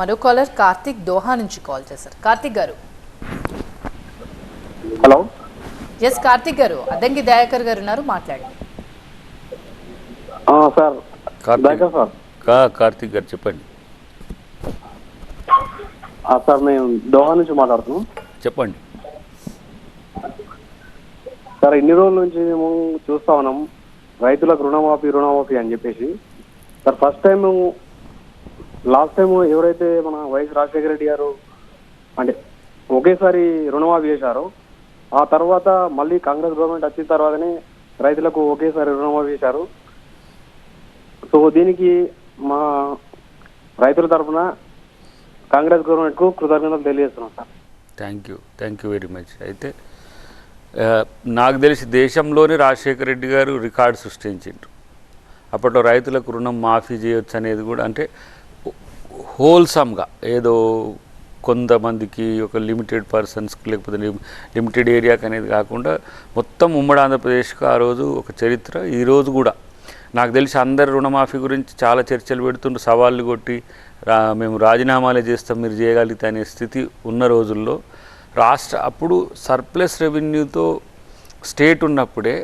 మరో caller Karthik Doha నుంచి call చేశారు. కార్తిక్ గారు. హలో. ఎస్ కార్తిక్ గారు. అద్దంకి దయాకర్ గారు ఉన్నారు మాట్లాడండి. ఆ, సార్. దయాకర్ సార్. కా కార్తీక్ గారు చెప్పండి. ఆ, సార్ మేము దోహా నుంచి మాట్లాడుతున్నాం చెప్పండి. సార్ ఇన్ని రోజుల నుంచి మేము చూస్తా ఉన్నాం. రైతులకు రుణమాఫీ రుణమాఫీ అని చెప్పేసి. Sir first time last time ఎవరైతే మన వైఎస్ రాజశేఖర రెడ్డి గారు అంటే ఒకేసారి రుణమాఫీ చేశారో ఆ తర్వాత మళ్ళీ కాంగ్రెస్ గవర్నమెంట్ వచ్చిన తర్వాతనే రైతులకు ఒకేసారి రుణమాఫీ చేశారు. సో దీనికి మా రైతుల తరఫున కాంగ్రెస్ గవర్నమెంట్కు కృతజ్ఞతలు తెలియజేస్తున్నాం sir. Thank you thank you very much అయితే నాకు తెలిసి దేశంలోనే రాజశేఖర రెడ్డి గారు రికార్డు సృష్టించిండ్రు. అప్పట్లో రైతులకు రుణం మాఫీ చేయొచ్చు అనేది కూడా అంటే హోల్సమ్గా ఏదో కొంతమందికి ఒక లిమిటెడ్ పర్సన్స్కి లేకపోతే లిమిటెడ్ ఏరియాకి అనేది కాకుండా మొత్తం ఉమ్మడి ఆంధ్రప్రదేశ్కి ఆ రోజు ఒక చరిత్ర. ఈరోజు కూడా నాకు తెలిసి అందరు రుణమాఫీ గురించి చాలా చర్చలు పెడుతుండ్రు సవాళ్ళు కొట్టి రా మేము రాజీనామాలే చేస్తాం మీరు చేయగలిగితే అనే స్థితి ఉన్న రోజుల్లో రాష్ట్ర అప్పుడు సర్ప్లస్ రెవెన్యూతో స్టేట్ ఉన్నప్పుడే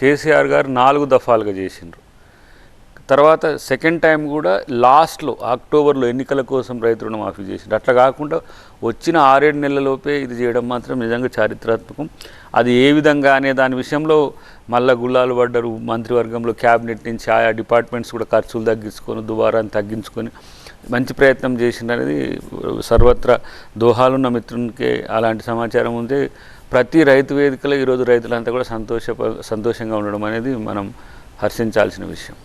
కేసీఆర్ గారు నాలుగు దఫాలుగా చేసిండ్రు. తర్వాత సెకండ్ టైం కూడా లాస్ట్లో అక్టోబర్లో ఎన్నికల కోసం రైతు రుణమాఫీ చేసిండ్రు అట్లా కాకుండా వచ్చిన ఆరేడు నెలలలోపే ఇది చేయడం మాత్రం నిజంగా చారిత్రాత్మకం. అది ఏ విధంగా అనే దాని విషయంలో మళ్ళా గుళ్ళాలు పడ్డరు మంత్రివర్గంలో క్యాబినెట్ నుంచి ఆయా డిపార్ట్మెంట్స్ కూడా ఖర్చులు తగ్గించుకొని దుబారాన్ని తగ్గించుకొని మంచి ప్రయత్నం చేసిండ్రు అనేది సర్వత్రా దోహాలున్న మిత్రునికే అలాంటి సమాచారం ఉంటే ప్రతి రైతు వేదికలో ఈరోజు రైతులంతా కూడా సంతోష సంతోషంగా ఉండడం అనేది మనం హర్షించాల్సిన విషయం.